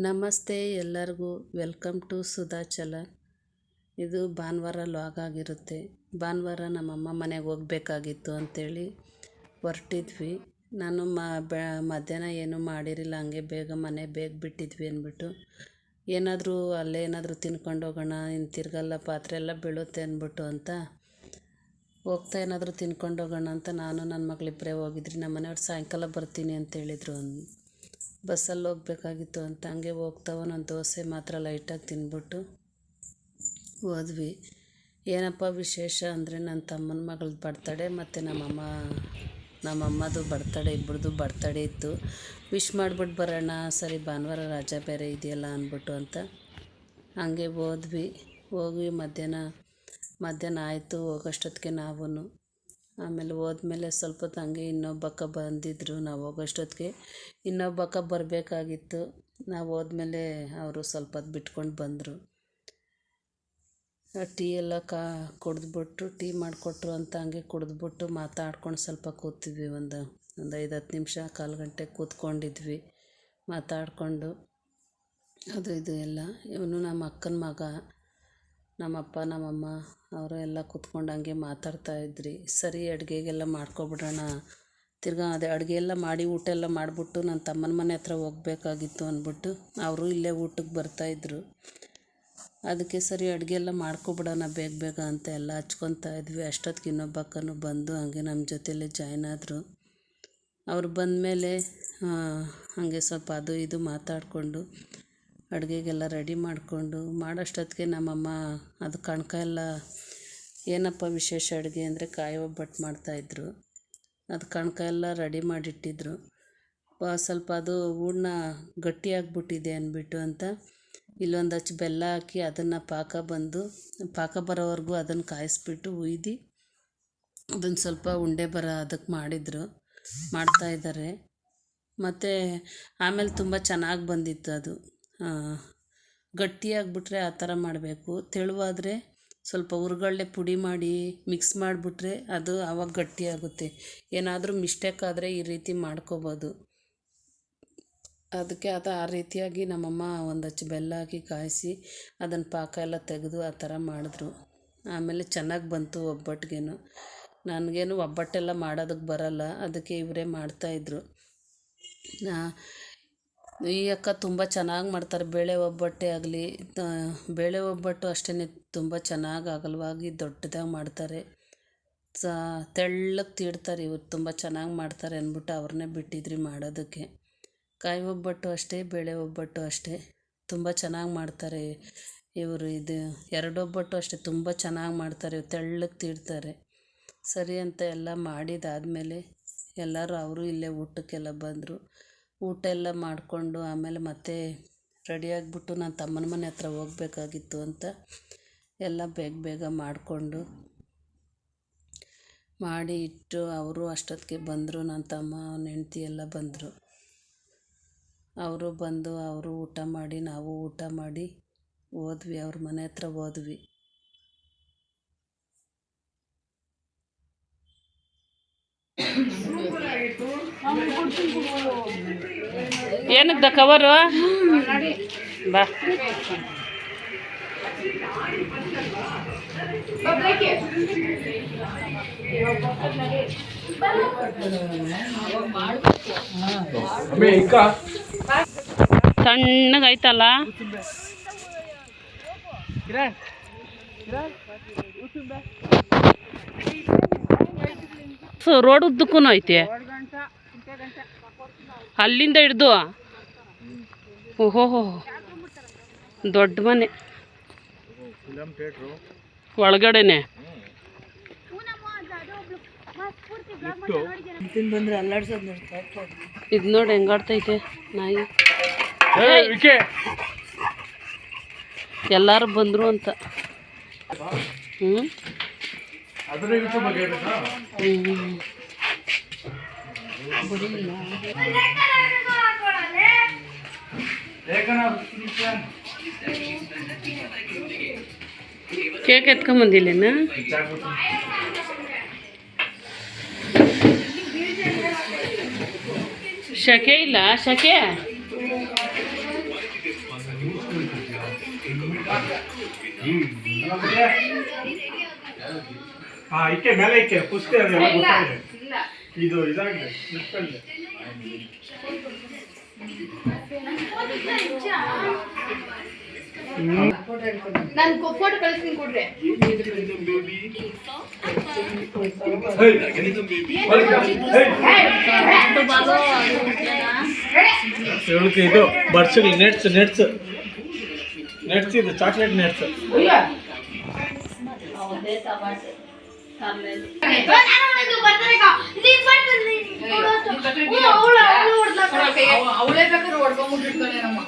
ನಮಸ್ತೆ ಎಲ್ಲರಿಗೂ welcome to ಸುಧಾಚಲ ಇದು ಭಾನುವಾರ ಲಾಗ್ ಆಗಿರುತ್ತೆ. ಭಾನುವಾರ ನಮ್ಮಮ್ಮ ಮನೆಗೆ ಹೋಗ್ಬೇಕಾಗಿತ್ತು ಅಂಥೇಳಿ ಹೊರಟಿದ್ವಿ. ನಾನು ಮ ಮಧ್ಯಾಹ್ನ ಏನೂ ಮಾಡಿರಲಿಲ್ಲ, ಹಂಗೆ ಬೇಗ ಮನೆ ಬೇಗ ಬಿಟ್ಟಿದ್ವಿ ಅಂದ್ಬಿಟ್ಟು. ಏನಾದರೂ ಅಲ್ಲೇ ಏನಾದರೂ ತಿನ್ಕೊಂಡು ಹೋಗೋಣ ಇನ್ನು ತಿರ್ಗಲ್ಲ ಪಾತ್ರೆ ಎಲ್ಲ ಬೀಳುತ್ತೆ ಅಂದ್ಬಿಟ್ಟು ಅಂತ ಹೋಗ್ತಾ ಏನಾದರೂ ತಿನ್ಕೊಂಡು ಹೋಗೋಣ ಅಂತ ನಾನು ನನ್ನ ಮಗಳಿಬ್ಬರೇ ಹೋಗಿದ್ರಿ ನಮ್ಮ ಮನೆಯವ್ರು ಸಾಯಂಕಾಲ ಬರ್ತೀನಿ ಅಂತ ಹೇಳಿದರು ಬಸ್ಸಲ್ಲಿ ಹೋಗ್ಬೇಕಾಗಿತ್ತು ಅಂತ ಹಂಗೆ ಹೋಗ್ತಾ ಒಂದೊಂದು ದೋಸೆ ಮಾತ್ರ ಲೈಟಾಗಿ ತಿಂದ್ಬಿಟ್ಟು ಹೋದ್ವಿ. ಏನಪ್ಪ ವಿಶೇಷ ಅಂದರೆ ನನ್ನ ತಮ್ಮನ ಮಗಳದ್ದು ಬರ್ತಡೆ ಮತ್ತು ನಮ್ಮಮ್ಮ, ನಮ್ಮಮ್ಮದು ಬರ್ತಡೇ ಇಬ್ಬರದು ಬರ್ತಡೇ ಇತ್ತು. ವಿಶ್ ಮಾಡ್ಬಿಟ್ಟು ಬರೋಣ, ಸರಿ ಭಾನುವಾರ ರಜಾ ಬೇರೆ ಇದೆಯಲ್ಲ ಅಂದ್ಬಿಟ್ಟು ಅಂತ ಹಂಗೆ ಹೋದ್ವಿ. ಹೋಗಿ ಮಧ್ಯಾಹ್ನ ಮಧ್ಯಾಹ್ನ ಆಯಿತು ಹೋಗೋಷ್ಟೊತ್ತಿಗೆ ನಾವೂ ಆಮೇಲೆ ಹೋದ್ಮೇಲೆ ಸ್ವಲ್ಪ ಹೊತ್ತು ಹಂಗೆ ಇನ್ನೊಬ್ಬಕ್ಕ ಬಂದಿದ್ದರು ನಾವು ಹೋಗೋಷ್ಟೊತ್ತಿಗೆ. ಇನ್ನೊಬ್ಬಕ್ಕ ಬರಬೇಕಾಗಿತ್ತು. ನಾವು ಹೋದ್ಮೇಲೆ ಅವರು ಸ್ವಲ್ಪ ಹೊತ್ತು ಬಿಟ್ಕೊಂಡು ಬಂದರು. ಟೀ ಎಲ್ಲ ಕಾ ಕುಡಿದ್ಬಿಟ್ಟು ಟೀ ಮಾಡಿಕೊಟ್ರು ಅಂತ ಹಂಗೆ ಕುಡಿದ್ಬಿಟ್ಟು ಮಾತಾಡ್ಕೊಂಡು ಸ್ವಲ್ಪ ಕೂತಿದ್ವಿ. ಒಂದು ಒಂದು ಐದು ಹತ್ತು ನಿಮಿಷ, ಕಾಲು ಗಂಟೆ ಕೂತ್ಕೊಂಡಿದ್ವಿ. ಮಾತಾಡಿಕೊಂಡು. ಅದು, ಇದು ಎಲ್ಲ. ಇವನು ನಮ್ಮ ಅಕ್ಕನ ಮಗ. ನಮ್ಮಪ್ಪ, ನಮ್ಮಮ್ಮ ಅವರು ಎಲ್ಲ ಕೂತ್ಕೊಂಡು ಹಂಗೆ ಮಾತಾಡ್ತಾ ಇದ್ರಿ. ಸರಿ, ಅಡುಗೆಗೆಲ್ಲ ಮಾಡ್ಕೊಬಿಡೋಣ. ತಿರ್ಗಾ ಅದೇ ಅಡುಗೆ ಎಲ್ಲ ಮಾಡಿ ಊಟ ಎಲ್ಲ ಮಾಡಿಬಿಟ್ಟು ನನ್ನ ತಮ್ಮನ ಮನೆ ಹತ್ರ ಹೋಗ್ಬೇಕಾಗಿತ್ತು ಅಂದ್ಬಿಟ್ಟು ಅವರು ಇಲ್ಲೇ ಊಟಕ್ಕೆ ಬರ್ತಾಯಿದ್ರು ಅದಕ್ಕೆ ಸರಿ ಅಡುಗೆ ಎಲ್ಲ ಮಾಡ್ಕೊಬಿಡೋಣ ಬೇಗ ಬೇಗ ಅಂತ ಎಲ್ಲ ಹಚ್ಕೊತಾ ಇದ್ವಿ. ಅಷ್ಟೊತ್ತಿಗೆ ಇನ್ನೊಬ್ಬ ಅಕ್ಕನೂ ಬಂದು ಹಂಗೆ ನಮ್ಮ ಜೊತೆಲೇ ಜಾಯ್ನ್ ಆದರು. ಅವ್ರು ಬಂದಮೇಲೆ ಹಾಗೆ ಸ್ವಲ್ಪ ಅದು ಇದು ಮಾತಾಡಿಕೊಂಡು ಅಡುಗೆಗೆಲ್ಲ ರೆಡಿ ಮಾಡಿಕೊಂಡು ಮಾಡೋಷ್ಟೊತ್ತಿಗೆ ನಮ್ಮಮ್ಮ ಅದು ಕಣಕ ಎಲ್ಲ ಏನಪ್ಪ ವಿಶೇಷ ಅಡುಗೆ ಅಂದರೆ ಕಾಯಿ ಒಬ್ಬಟ್ಟು ಮಾಡ್ತಾಯಿದ್ರು. ಅದು ಕಣ್ಕ ಎಲ್ಲ ರೆಡಿ ಮಾಡಿಟ್ಟಿದ್ರು. ಸ್ವಲ್ಪ ಅದು ಹೂರ್ಣ ಗಟ್ಟಿಯಾಗ್ಬಿಟ್ಟಿದೆ ಅಂದ್ಬಿಟ್ಟು ಅಂತ ಇಲ್ಲೊಂದು ಹಚ್ಚಿ ಬೆಲ್ಲ ಹಾಕಿ ಅದನ್ನು ಪಾಕ ಬಂದು ಪಾಕ ಬರೋವರೆಗೂ ಅದನ್ನು ಕಾಯಿಸ್ಬಿಟ್ಟು ಹುಯ್ದು ಅದನ್ನು ಸ್ವಲ್ಪ ಉಂಡೆ ಬರೋ ಅದಕ್ಕೆ ಮಾಡಿದರು. ಮಾಡ್ತಾಯಿದ್ದಾರೆ. ಮತ್ತು ಆಮೇಲೆ ತುಂಬ ಚೆನ್ನಾಗಿ ಬಂದಿತ್ತು ಅದು. ಗಟ್ಟಿಯಾಗ್ಬಿಟ್ರೆ ಆ ಥರ ಮಾಡಬೇಕು. ತೆಳುವಾದರೆ ಸ್ವಲ್ಪ ಉರುಗಳ್ಳೆ ಪುಡಿ ಮಾಡಿ ಮಿಕ್ಸ್ ಮಾಡಿಬಿಟ್ರೆ ಅದು ಆವಾಗ ಗಟ್ಟಿಯಾಗುತ್ತೆ. ಏನಾದರೂ ಮಿಸ್ಟೇಕ್ ಆದರೆ ಈ ರೀತಿ ಮಾಡ್ಕೋಬೋದು. ಅದಕ್ಕೆ ಅದು ಆ ರೀತಿಯಾಗಿ ನಮ್ಮಮ್ಮ ಒಂದು ಬೆಲ್ಲ ಹಾಕಿ ಕಾಯಿಸಿ ಅದನ್ನು ಪಾಕ ಎಲ್ಲ ತೆಗೆದು ಆ ಥರ ಮಾಡಿದ್ರು. ಆಮೇಲೆ ಚೆನ್ನಾಗಿ ಬಂತು ಒಬ್ಬಟ್ಟಿಗೇನು ನನಗೇನು ಒಬ್ಬಟ್ಟೆಲ್ಲ ಮಾಡೋದಕ್ಕೆ ಬರಲ್ಲ, ಅದಕ್ಕೆ ಇವರೇ ಮಾಡ್ತಾಯಿದ್ರು ಈ ಅಕ್ಕ ತುಂಬ ಚೆನ್ನಾಗಿ ಮಾಡ್ತಾರೆ. ಬೇಳೆ ಒಬ್ಬಟ್ಟೇ ಆಗಲಿ ಬೇಳೆ ಒಬ್ಬಟ್ಟು ಅಷ್ಟೇ ತುಂಬ ಚೆನ್ನಾಗಿ ಅಗಲವಾಗಿ ದೊಡ್ಡದಾಗಿ ಮಾಡ್ತಾರೆ. ಸ, ತೆಳ್ಳಗೆ ತೀಡ್ತಾರೆ ಇವ್ರು, ತುಂಬ ಚೆನ್ನಾಗಿ ಮಾಡ್ತಾರೆ ಅಂದ್ಬಿಟ್ಟು ಅವ್ರನ್ನೇ ಬಿಟ್ಟಿದ್ರಿ ಮಾಡೋದಕ್ಕೆ. ಕಾಯಿ ಒಬ್ಬಟ್ಟು ಅಷ್ಟೇ, ಬೇಳೆ ಒಬ್ಬಟ್ಟು ಅಷ್ಟೇ, ತುಂಬ ಚೆನ್ನಾಗಿ ಮಾಡ್ತಾರೆ ಇವರು. ಇದು ಎರಡು ಒಬ್ಬಟ್ಟು ಅಷ್ಟೇ, ತುಂಬ ಚೆನ್ನಾಗಿ ಮಾಡ್ತಾರೆ ತೆಳ್ಳಗೆ ತೀಡ್ತಾರೆ. ಸರಿ ಅಂತ ಎಲ್ಲ ಮಾಡಿದಾದಮೇಲೆ ಎಲ್ಲರೂ, ಅವರು ಇಲ್ಲೇ ಊಟಕ್ಕೆಲ್ಲ ಬಂದರು. ಊಟ ಎಲ್ಲ ಮಾಡಿಕೊಂಡು ಆಮೇಲೆ ಮತ್ತೆ ರೆಡಿಯಾಗಿಬಿಟ್ಟು ನನ್ನ ತಮ್ಮನ ಮನೆ ಹತ್ರ ಹೋಗ್ಬೇಕಾಗಿತ್ತು ಅಂತ ಎಲ್ಲ ಬೇಗ ಬೇಗ ಮಾಡಿಕೊಂಡು ಮಾಡಿ ಇಟ್ಟು ಅವರು ಅಷ್ಟೊತ್ತಿಗೆ ಬಂದರು ನನ್ನ ತಮ್ಮ, ಅವನ ಹೆಂಡ್ತಿ ಎಲ್ಲ ಬಂದರು. ಅವರು ಬಂದು ಅವರು ಊಟ ಮಾಡಿ, ನಾವು ಊಟ ಮಾಡಿ ಹೋದ್ವಿ, ಅವ್ರ ಮನೆ ಹತ್ರ ಹೋದ್ವಿ. ಏನಕ್ಕೆ ಕವರು ಬಾ. ಸಣ್ಣಗೈತಲ್ಲ ರೋಡ್ ಉದ್ದಕ್ಕೂ ಐತೆ. ಅಲ್ಲಿಂದ ಹಿಡ್ದು? ಓಹೋ ದೊಡ್ಡ ಮನೆ. ಒಳಗಡೆನೆ. ಇದು ನೋಡಿ ಹೆಂಗಾಡ್ತೈತೆ ನಾಯಿ. ಎಲ್ಲಾರು ಬಂದರು ಅಂತ. ಹ್ಞೂ ಹ್ಞೂ ಕೇಕ್ ಎತ್ಕೊಂಬಂದಿಲ್ಲೇನ ಶಕೆ ಇಲ್ಲ ಶಕೆ? ಇಕ್ಕೆ ಮೇಲೆ ಇಕ್ಕೆ ಪುಸ್ತಕ ಇದು ಇದಾಗಿದೆ. ನನ್ ಫೋಟೋ ಕಳಿಸ್ತೀನಿ ಕೊಡ್ರಿ. ಇದು ನೆಟ್ಸ್ ನೆಟ್ಸ್. ನೆಟ್ಸ್ ಇದು ಚಾಕ್ಲೇಟ್ ನೆಟ್ಸ್. ಅವಳೇ ಬೇಕಾದ್ರೆ ಹೊಡ್ಕೊಂಡ್ಬಿಟ್ಟು ಇಟ್ಕೊಳ್ಳಿ ನಮ್ಮ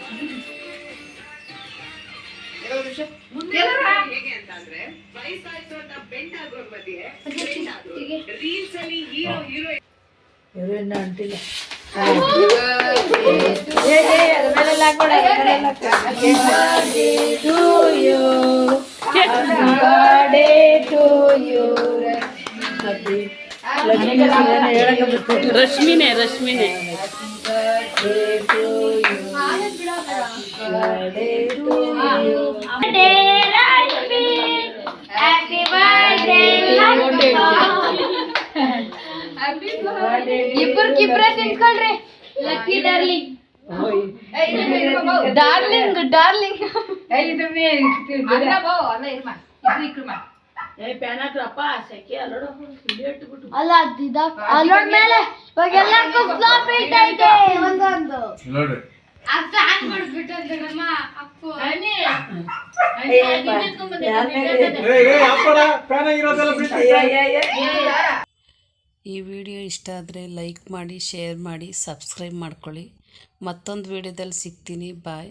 ರಶ್ಮಿನೇ ರಶ್ಮಿನೇ ಇಬ್ಬರಿಗಿಬ್ರೆ ತಿನ್ಕೊಳ್ರಿ ಲಕ್ಕಿ ಡಾರ್ಲಿಂಗ್ ಡಾರ್ಲಿಂಗ್ ಡಾರ್ಲಿಂಗ್ ಅಲ್ಲ ಅಲ್ಲೋಡ್ ಮೇಲೆ. ಇವಾಗ ಎಲ್ಲಕ್ಕೂ ಒಂದೊಂದು. ಅಂತ ನಮ್ಮ ಅಪ್ಪು. ಈ ವಿಡಿಯೋ ಇಷ್ಟ ಆದರೆ ಲೈಕ್ ಮಾಡಿ ಶೇರ್ ಮಾಡಿ ಸಬ್ಸ್ಕ್ರೈಬ್ ಮಾಡ್ಕೊಳ್ಳಿ. ಮತ್ತೊಂದು ವೀಡಿಯೋದಲ್ಲಿ ಸಿಗ್ತೀನಿ. ಬಾಯ್